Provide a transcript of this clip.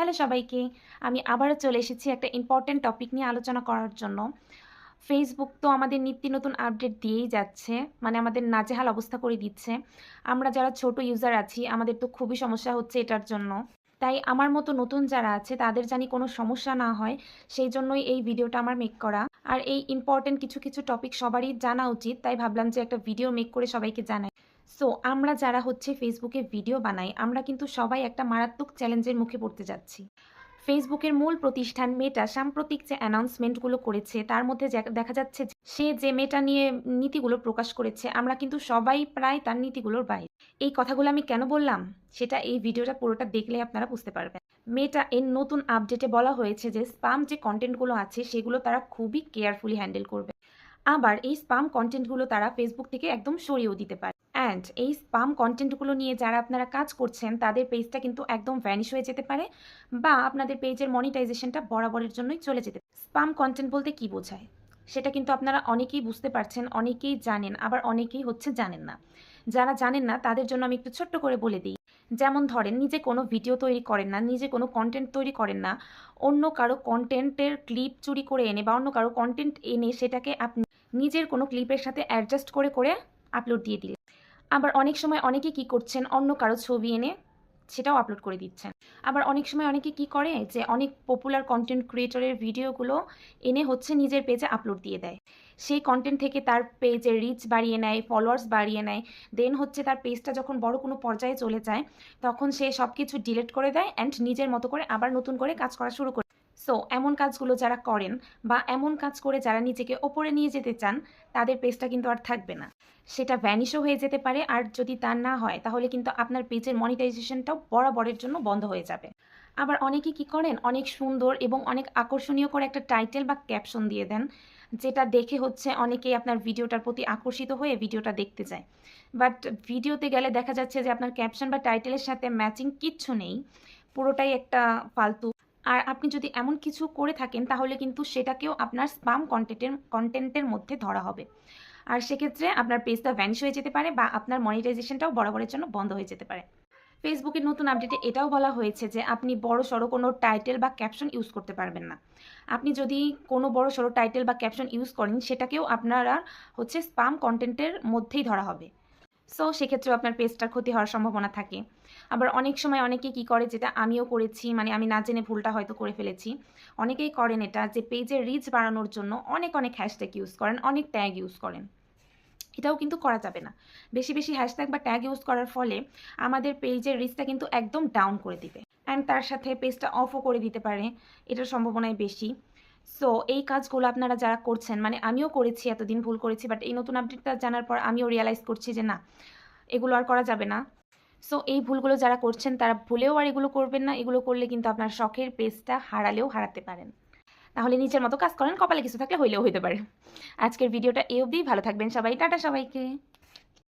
Hello সবাইকে, আমি আবারও চলে এসেছি একটা ইম্পর্ট্যান্ট টপিক নিয়ে আলোচনা করার জন্য। ফেসবুক তো আমাদের নিত্য নতুন আপডেট দিয়েই যাচ্ছে মানে আমাদের নাজেহাল অবস্থা করে দিচ্ছে। আমরা যারা ছোট ইউজার আছি, আমাদের তো খুবই সমস্যা হচ্ছে এটার জন্য। তাই আমার মতো নতুন যারা আছে, তাদের জানি কোনো সমস্যা না হয়, সেই জন্যই এই ভিডিওটা আমার মেক করা। আর এই ইম্পর্ট্যান্ট কিছু কিছু টপিক সবারই জানা উচিত, তাই ভাবলাম যে একটা ভিডিও মেক করে সবাইকে জানাই। সো আমরা যারা হচ্ছে ফেসবুকে ভিডিও বানাই, আমরা কিন্তু সবাই একটা মারাত্মক চ্যালেঞ্জের মুখে পড়তে যাচ্ছি। ফেসবুকের মূল প্রতিষ্ঠান মেটা সাম্প্রতিক যে অ্যানাউন্সমেন্টগুলো করেছে, তার মধ্যে দেখা যাচ্ছে সে যে মেটা নিয়ে নীতিগুলো প্রকাশ করেছে, আমরা কিন্তু সবাই প্রায় তার নীতিগুলোর বাইরে। এই কথাগুলো আমি কেন বললাম? সেটা এই ভিডিওটা পুরোটা দেখলে আপনারা বুঝতে পারবেন। মেটা এর নতুন আপডেটে বলা হয়েছে যে স্পাম যে কন্টেন্টগুলো আছে, সেগুলো তারা খুবই কেয়ারফুলি হ্যান্ডেল করবে। আবার এই স্পাম কন্টেন্টগুলো তারা ফেসবুক থেকে একদম সরিয়েও দিতে পারে। অ্যান্ড এই স্পাম কন্টেন্টগুলো নিয়ে যারা আপনারা কাজ করছেন, তাদের পেজটা কিন্তু একদম ভ্যানিশ হয়ে যেতে পারে বা আপনাদের পেজের মনিটাইজেশনটা বরাবরের জন্যই চলে যেতে স্পাম কন্টেন্ট বলতে কি বোঝায়? সেটা কিন্তু আপনারা অনেকেই বুঝতে পারছেন, অনেকেই জানেন, আবার অনেকেই হচ্ছে জানেন না। যারা জানেন না, তাদের জন্য আমি একটু ছোট্ট করে বলে দিই। যেমন ধরেন, নিজে কোনো ভিডিও তৈরি করেন না, নিজে কোনো কন্টেন্ট তৈরি করেন না, অন্য কারও কন্টেন্টের ক্লিপ চুরি করে এনে বা অন্য কারও কন্টেন্ট এনে সেটাকে আপনি নিজের কোনো ক্লিপের সাথে অ্যাডজাস্ট করে করে আপলোড দিয়ে দিলেন। আবার অনেক সময় অনেকে কি করছেন, অন্য কারও ছবি এনে সেটাও আপলোড করে দিচ্ছেন। আবার অনেক সময় অনেকে কি করে যে অনেক পপুলার কন্টেন্ট ক্রিয়েটরের ভিডিওগুলো এনে হচ্ছে নিজের পেজে আপলোড দিয়ে দেয়। সেই কন্টেন্ট থেকে তার পেজের রিচ বাড়িয়ে নেয় ফলোয়ার্স বাড়িয়ে নেয়। দেন হচ্ছে তার পেজটা যখন বড় কোনো পর্যায়ে চলে যায়, তখন সে সব কিছু ডিলিট করে দেয় অ্যান্ড নিজের মতো করে আবার নতুন করে কাজ করা শুরু করে সো এমন কাজগুলো যারা করেন বা এমন কাজ করে যারা নিজেকে ওপরে নিয়ে যেতে চান, তাদের পেজটা কিন্তু আর থাকবে না। সেটা ভ্যানিশও হয়ে যেতে পারে, আর যদি তা না হয়, তাহলে কিন্তু আপনার পেজের মনিটাইজেশনটাও বরাবরের জন্য বন্ধ হয়ে যাবে। আবার অনেকে কি করেন? অনেক সুন্দর এবং অনেক আকর্ষণীয় করে একটা টাইটেল বা ক্যাপশন দিয়ে দেন, যেটা দেখে হচ্ছে অনেকেই আপনার ভিডিওটার প্রতি আকর্ষিত হয়ে ভিডিওটা দেখতে যায়। বাট ভিডিওতে গেলে দেখা যাচ্ছে যে আপনার ক্যাপশন বা টাইটেলের সাথে ম্যাচিং কিচ্ছু নেই, পুরোটাই একটা ফালতু। আর আপনি যদি এমন কিছু করে থাকেন, তাহলে কিন্তু সেটাকেও আপনার স্পাম কন্টেন্টের কন্টেন্টের মধ্যে ধরা হবে। আর সেক্ষেত্রে আপনার পেজটা ভ্যানিশ হয়ে যেতে পারে বা আপনার মনিটাইজেশনটাও বরাবরের জন্য বন্ধ হয়ে যেতে পারে। ফেসবুকের নতুন আপডেটে এটাও বলা হয়েছে যে, আপনি বড় সড়ো কোনো টাইটেল বা ক্যাপশন ইউজ করতে পারবেন না। আপনি যদি কোনো বড় সড়ো টাইটেল বা ক্যাপশন ইউজ করেন, সেটাকেও আপনারা হচ্ছে স্পাম কন্টেন্টের মধ্যেই ধরা হবে। সো সেক্ষেত্রেও আপনার পেজটার ক্ষতি হওয়ার সম্ভাবনা থাকে। আবার অনেক সময় অনেকে কি করে যেটা আমিও করেছি মানে আমি না জেনে ভুলটা হয়তো করে ফেলেছি। অনেকেই করেন এটা যে পেজের রিচ বাড়ানোর জন্য অনেক অনেক হ্যাশট্যাগ ইউজ করেন, অনেক ট্যাগ ইউজ করেন। এটাও কিন্তু করা যাবে না। বেশি বেশি হ্যাশট্যাগ বা ট্যাগ ইউজ করার ফলে আমাদের পেজের রিচটা কিন্তু একদম ডাউন করে দিবে। অ্যান্ড তার সাথে পেজটা অফও করে দিতে পারে। এটার সম্ভাবনাই বেশি। সো এই কাজগুলো আপনারা যারা করছেন মানে আমিও করেছি, এতদিন ভুল করেছি বাট এই নতুন আপডেটটা জানার পর আমিও রিয়েলাইজ করছি যে না, এগুলো আর করা যাবে না। সো এই ভুলগুলো যারা করছেন, তারা ভুলেও আর এগুলো করবেন না। এগুলো করলে কিন্তু আপনার শখের পেজটা হারালেও হারাতে পারেন। তাহলে নিজের মতো কাজ করেন, কপালে কিছু থাকলে হইলেও হইতে পারে। আজকের ভিডিওটা এ অবধি। ভালো থাকবেন সবাই। টাটা সবাইকে।